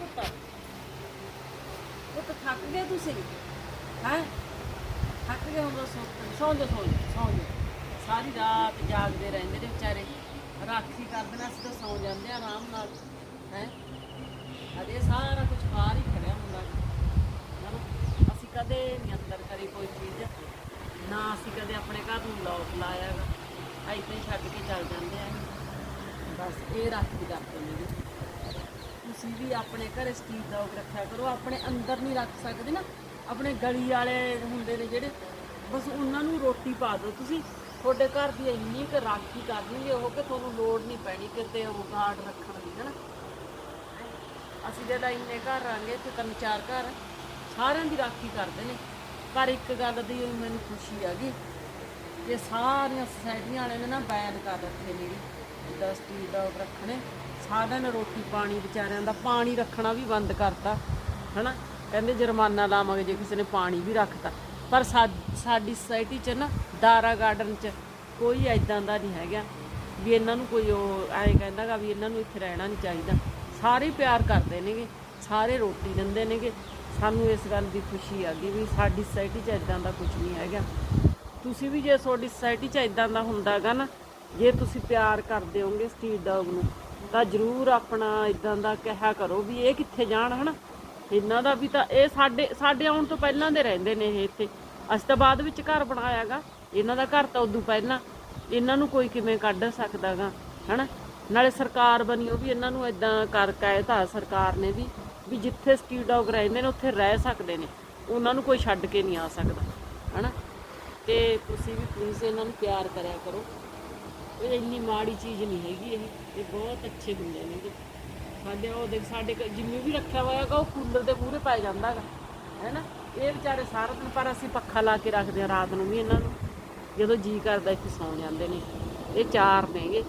ਪੁੱਤ। ਪੁੱਤ ਥੱਕ ਗਏ ਤੁਸੀਂ? ਹੈ? ਥੱਕ ਗਏ ਹੁਣ ਸੌਂ ਸੌਂ ਜਾ ਸੌਂ ਜਾ ਸੌਂ ਜਾ ਸਾਰੀ ਰਾਤ ਜਾਗਦੇ ਰਹਿੰਦੇ ਨੇ ਵਿਚਾਰੇ। ਰਾਖੀ ਕਰਦੇ ਨੇ ਅਸੀਂ ਤਾਂ ਸੌਂ ਜਾਂਦੇ ਆ ਆਰਾਮ ਨਾਲ। ਹੈ? ਅਦੇ ਸਾਰਾ ਕੁਝ ਬਾਹਰ ਹੀ ਖੜਿਆ ਹੁੰਦਾ। ਹਨਾ? ਅਸੀਂ ਕਦੇ ਨਹੀਂ ਅੰਦਰ ਕਰੀ ਕੋਈ ਚੀਜ਼। ਨਾ ਅਸੀਂ ਕਦੇ ਆਪਣੇ ਘਰ ਨੂੰ ਲੋਕ ਲਾਇਆ ਹੈਗਾ। ਇੱਥੇ ਛੱਡ ਕੇ ਚੱਲ ਜਾਂਦੇ ਆ। ਬਸ ਇਹ ਰਾਖੀ ਕਰਦੇ ਨੇ। ਤੁਸੀਂ ਵੀ ਆਪਣੇ ਘਰੇ ਸਟੀਲ ਦਾ ਡੌਗ ਰੱਖਿਆ ਕਰੋ, ਆਪਣੇ ਅੰਦਰ ਨਹੀਂ ਰੱਖ ਸਕਦੇ ਨਾ, ਆਪਣੇ ਗਲੀ ਵਾਲੇ ਹੁੰਦੇ ਨੇ ਜਿਹੜੇ, ਬਸ ਉਹਨਾਂ ਨੂੰ ਰੋਟੀ ਪਾ ਦਿਓ। ਤੁਸੀਂ ਤੁਹਾਡੇ ਘਰ ਦੀ ਇੰਨੀ ਕੁ ਰਾਖੀ ਕਰ ਦੇਣਗੇ ਉਹ ਕਿ ਤੁਹਾਨੂੰ ਲੋੜ ਨਹੀਂ ਪੈਣੀ ਕਿਤੇ ਉਹ ਗਾਰਡ ਰੱਖਣ ਦੀ ਹੈ ਨਾ ਅਸੀਂ ਜਿਹੜਾ ਇੰਨੇ ਘਰ ਰਾਂਗੇ ਤੇ ਤਿੰਨ ਚਾਰ ਘਰ ਸਾਰਿਆਂ ਦੀ ਰਾਖੀ ਕਰਦੇ ਨੇ। ਪਰ ਇੱਕ ਗੱਲ ਦੀ ਮੈਨੂੰ ਖੁਸ਼ੀ ਆ ਗਈ, ਕਿ ਸਾਰੀਆਂ ਸੁਸਾਇਟੀਆਂ ਵਾਲਿਆਂ ਨੇ ਨਾ ਬੈਨ ਕਰ ਰੱਖੇ ਨੇ ਜਿੱਦਾਂ ਸਟੀਲ ਡੌਗ ਰੱਖਣੇ। ਸਾਰਿਆਂ ਨੇ ਰੋਟੀ ਪਾਣੀ ਵਿਚਾਰਿਆਂ ਦਾ ਪਾਣੀ ਰੱਖਣਾ ਵੀ ਬੰਦ ਕਰਤਾ, ਹਨਾ? ਕਹਿੰਦੇ ਜੁਰਮਾਨਾ ਲਾਵਾਂਗੇ ਜੇ ਕਿਸੇ ਨੇ ਪਾਣੀ ਵੀ ਰੱਖਤਾ। ਪਰ ਸਾਡੀ ਸੋਸਾਇਟੀ 'ਚ ਨਾ ਦਾਰਾ ਗਾਰਡਨ 'ਚ ਕੋਈ ਐਦਾਂ ਦਾ ਨਹੀਂ ਹੈਗਾ ਵੀ ਇਹਨਾਂ ਨੂੰ ਕੋਈ ਉਹ ਐਂ ਕਹਿੰਦਾਗਾ ਵੀ ਇਹਨਾਂ ਨੂੰ ਇੱਥੇ ਰਹਿਣਾ ਨਹੀਂ ਚਾਹੀਦਾ। ਸਾਰੇ ਪਿਆਰ ਕਰਦੇ ਨੇਗੇ, ਸਾਰੇ ਰੋਟੀ ਦਿੰਦੇ ਨੇਗੇ। ਸਾਨੂੰ ਇਸ ਗੱਲ ਦੀ ਖੁਸ਼ੀ ਆ ਗਈ ਵੀ ਸਾਡੀ ਸੋਸਾਇਟੀ 'ਚ ਐਦਾਂ ਦਾ ਕੁਝ ਨਹੀਂ ਹੈਗਾ। ਤੁਸੀਂ ਵੀ ਜੇ ਤੁਹਾਡੀ ਸੋਸਾਇਟੀ 'ਚ ਇਦਾਂ ਦਾ ਹੁੰਦਾਗਾ ਨਾ, ਜੇ ਤੁਸੀਂ ਪਿਆਰ ਕਰਦੇ ਹੋਗੇ ਸਟਰੀਟ ਡੌਗ ਨੂੰ ਤਾਂ ਜ਼ਰੂਰ ਆਪਣਾ ਇਦਾਂ ਦਾ ਕਿਹਾ ਕਰੋ ਵੀ ਇਹ ਕਿੱਥੇ ਜਾਣ ਹਨਾ। ਇਹਨਾਂ ਦਾ ਵੀ ਤਾਂ ਇਹ ਸਾਡੇ ਸਾਡੇ ਆਉਣ ਤੋਂ ਪਹਿਲਾਂ ਦੇ ਰਹਿੰਦੇ ਨੇ ਇਹ ਇੱਥੇ। ਅਸੀਂ ਤਾਂ ਬਾਅਦ ਵਿੱਚ ਘਰ ਬਣਾਇਆਗਾ। ਇਹਨਾਂ ਦਾ ਘਰ ਤਾਂ ਉਦੋਂ ਪਹਿਲਾਂ। ਇਹਨਾਂ ਨੂੰ ਕੋਈ ਕਿਵੇਂ ਕੱਢ ਸਕਦਾਗਾ, ਹਨਾ। ਨਾਲੇ ਸਰਕਾਰ ਬਣੀ, ਉਹ ਵੀ ਇਹਨਾਂ ਨੂੰ ਇਦਾਂ ਕਰ ਕਹਿਤਾ ਸਰਕਾਰ ਨੇ ਵੀ ਵੀ ਜਿੱਥੇ ਸਟਰੀਟ ਡੌਗ ਰਹਿੰਦੇ ਨੇ, ਉੱਥੇ ਰਹਿ ਸਕਦੇ ਨੇ। ਉਹਨਾਂ ਨੂੰ ਕੋਈ ਛੱਡ ਕੇ ਨਹੀਂ ਆ ਸਕਦਾ, ਹਨਾ। ਤੇ ਤੁਸੀਂ ਵੀ ਪਲੀਜ਼ ਇਹਨਾਂ ਨੂੰ ਪਿਆਰ ਕਰਿਆ ਕਰੋ। ਇਹ ਇੰਨੀ ਮਾੜੀ ਚੀਜ਼ ਨਹੀਂ ਹੈਗੀ ਇਹ। ਇਹ ਬਹੁਤ ਅੱਛੇ ਹੁੰਦੇ ਨੇ ਜੀ। ਸਾਡੇ ਉਹ ਦੇਖ, ਸਾਡੇ ਘਰ ਜਿੰਨੇ ਵੀ ਰੱਖਿਆ ਹੋਇਆ ਹੈਗਾ, ਉਹ ਕੂਲਰ ਦੇ ਮੂਹਰੇ ਪੈ ਜਾਂਦਾ ਹੈਗਾ। ਹੈਨਾ ਇਹ ਵਿਚਾਰੇ ਸਾਰਾ ਦਿਨ ਪਰ ਅਸੀਂ ਪੱਖਾ ਲਾ ਕੇ ਰੱਖਦੇ ਹਾਂ ਰਾਤ ਨੂੰ ਵੀ ਇਹਨਾਂ ਨੂੰ। ਜਦੋਂ ਜੀ ਕਰਦਾ ਇੱਥੇ ਸੌਂ ਜਾਂਦੇ ਨੇ। ਇਹ ਚਾਰ ਨੇਗੇ